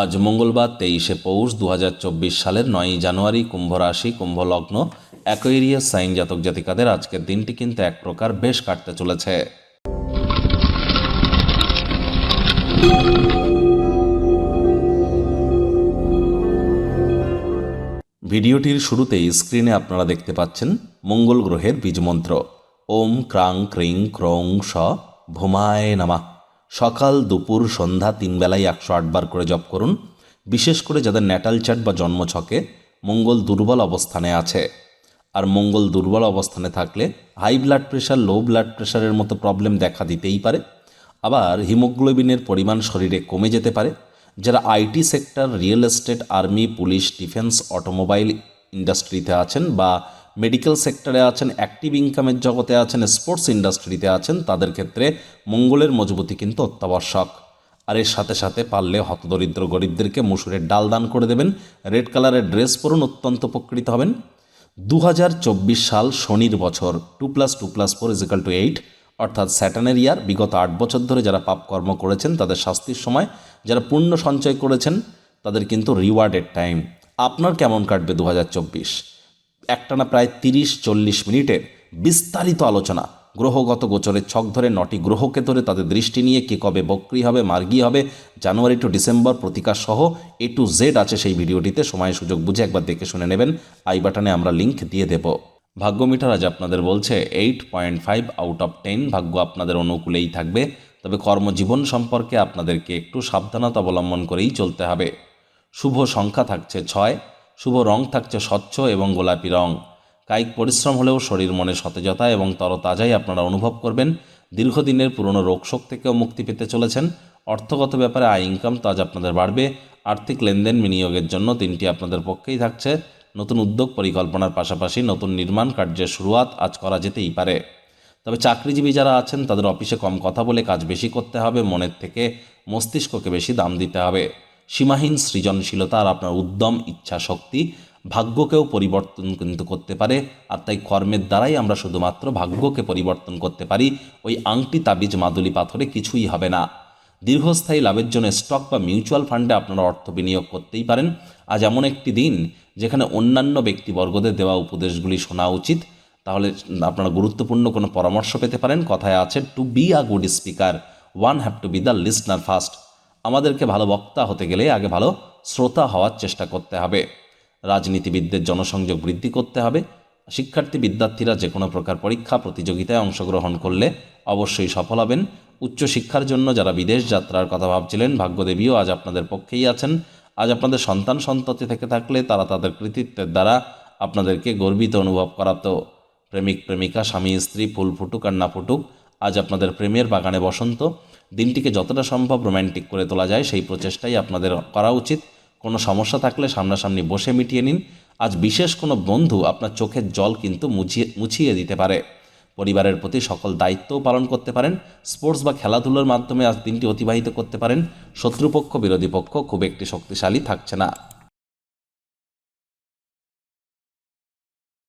আজ মঙ্গলবার তেইশে পৌষ দু হাজার চব্বিশ সালের নয়ই জানুয়ারি কুম্ভ রাশি, কুম্ভ লগ্ন, অ্যাকোয়েরিয়াস সাইন জাতক জাতিকাদের আজকের দিনটি কিন্তু এক প্রকার বেশ কাটতে চলেছে। ভিডিওটির শুরুতেই স্ক্রিনে আপনারা দেখতে পাচ্ছেন মঙ্গল গ্রহের বীজমন্ত্র। ওম ক্রাং ক্রিং ক্রং স ভুমায় নামা। সকাল, দুপুর, সন্ধ্যা তিন বেলায় একশো আটবার করে জপ করুন। বিশেষ করে যাদের ন্যাটাল চার্ট বা জন্মছকে মঙ্গল দুর্বল অবস্থানে আছে। আর মঙ্গল দুর্বল অবস্থানে থাকলে high blood pressure, low blood প্রেশারের মতো প্রবলেম দেখা দিতেই পারে। আবার হিমোগ্লোবিনের পরিমাণ শরীরে কমে যেতে পারে। যারা IT sector, real estate, army, police, defence, automobile ইন্ডাস্ট্রিতে আছেন বা মেডিকেল সেক্টরে আছেন অ্যাক্টিভ ইনকামের জগতে আছেন স্পোর্টস ইন্ডাস্ট্রিতে আছেন, তাদের ক্ষেত্রে মঙ্গলের মজবুতি কিন্তু অত্যাবশ্যক। আর এর সাথে সাথে পারলে হতদরিদ্র গরিবদেরকে মুসুরের ডাল দান করে দেবেন রেড কালারের ড্রেস পরুন, অত্যন্ত উপকৃত হবেন। দু হাজার চব্বিশ সাল শনির বছর two plus two plus four is equal to eight অর্থাৎ স্যাটানের ইয়ার বিগত আট বছর ধরে যারা পাপকর্ম করেছেন, তাদের শাস্তির সময়, যারা পুণ্য সঞ্চয় করেছেন, তাদের কিন্তু রিওয়ার্ডের টাইম আপনার কেমন কাটবে দু হাজার চব্বিশ? একটানা প্রায় তিরিশ, চল্লিশ মিনিটের বিস্তারিত আলোচনা। গ্রহগত গোচরের ছক ধরে নটি গ্রহকে ধরে তাদের দৃষ্টি নিয়ে কে কবে বক্রি হবে, মার্গী হবে, জানুয়ারি টু ডিসেম্বর প্রতিকার সহ এ টু জেড আছে সেই ভিডিওটিতে। সময় সুযোগ বুঝে একবার দেখে শুনে নেবেন। আই বাটনে আমরা লিংক দিয়ে দেব। ভাগ্য মিটার আজ আপনাদের বলছে eight point five out of ten ভাগ্য আপনাদের অনুকূলেই থাকবে। তবে কর্মজীবন সম্পর্কে আপনাদেরকে একটু সাবধানতা অবলম্বন করেই চলতে হবে। শুভ সংখ্যা থাকছে ছয় শুভ রং থাকছে স্বচ্ছ এবং গোলাপি রং। কায়িক পরিশ্রম হলেও শরীর মনে সতেজতা এবং তরতাজাই আপনারা অনুভব করবেন। দীর্ঘদিনের পুরনো রোগশোক থেকেও মুক্তি পেতে চলেছেন। অর্থগত ব্যাপারে আয় ইনকাম তো আজ আপনাদের বাড়বে। আর্থিক লেনদেন বিনিয়োগের জন্য তিনটি আপনাদের পক্ষেই থাকছে। নতুন উদ্যোগ পরিকল্পনার পাশাপাশি নতুন নির্মাণ কার্যের শুরুয়াত আজ করা যেতেই পারে। তবে চাকরিজীবী যারা আছেন, তাদের অফিসে কম কথা বলে কাজ বেশি করতে হবে। মনের থেকে মস্তিষ্ককে বেশি দাম দিতে হবে। সীমাহীন সৃজনশীলতা আর আপনার উদ্যম, ইচ্ছা, শক্তি ভাগ্যকেও পরিবর্তন কিন্তু করতে পারে। আর তাই কর্মের দ্বারাই আমরা শুধুমাত্র ভাগ্যকে পরিবর্তন করতে পারি। ওই আংটি, তাবিজ, মাদুলি, পাথরে কিছুই হবে না। দীর্ঘস্থায়ী লাভের জন্য স্টক বা মিউচুয়াল ফান্ডে আপনারা অর্থ বিনিয়োগ করতেই পারেন। আজ এমন একটি দিন যেখানে অন্যান্য ব্যক্তিবর্গদের দেওয়া উপদেশগুলি শোনা উচিত। তাহলে আপনারা গুরুত্বপূর্ণ কোনো পরামর্শ পেতে পারেন। কথায় আছে to be a good speaker one have to be the listener first আমাদেরকে ভালো বক্তা হতে গেলে আগে ভালো শ্রোতা হওয়ার চেষ্টা করতে হবে। রাজনীতিবিদদের জনসংযোগ বৃদ্ধি করতে হবে। শিক্ষার্থী বিদ্যার্থীরা যে কোনো প্রকার পরীক্ষা, প্রতিযোগিতায় অংশগ্রহণ করলে অবশ্যই সফল হবেন। উচ্চশিক্ষার জন্য যারা বিদেশ যাত্রার কথা ভাবছিলেন, ভাগ্যদেবীও আজ আপনাদের পক্ষেই আছেন। আজ আপনাদের সন্তান সন্ততি থেকে থাকলে তারা তাদের কৃতিত্বের দ্বারা আপনাদেরকে গর্বিত অনুভব করাতো। প্রেমিক, প্রেমিকা, স্বামী, স্ত্রী, ফুল ফুটুক আর না ফুটুক আজ আপনাদের প্রেমের বাগানে বসন্ত। দিনটিকে যতটা সম্ভব রোম্যান্টিক করে তোলা যায়, সেই প্রচেষ্টাই আপনাদের করা উচিত। কোনো সমস্যা থাকলে সামনাসামনি বসে মিটিয়ে নিন। আজ বিশেষ কোনো বন্ধু আপনার চোখের জল কিন্তু মুছিয়ে মুছিয়ে দিতে পারে। পরিবারের প্রতি সকল দায়িত্বও পালন করতে পারেন। স্পোর্টস বা খেলাধুলোর মাধ্যমে আজ দিনটি অতিবাহিত করতে পারেন। শত্রুপক্ষ, বিরোধী পক্ষ খুব একটি শক্তিশালী থাকছে না।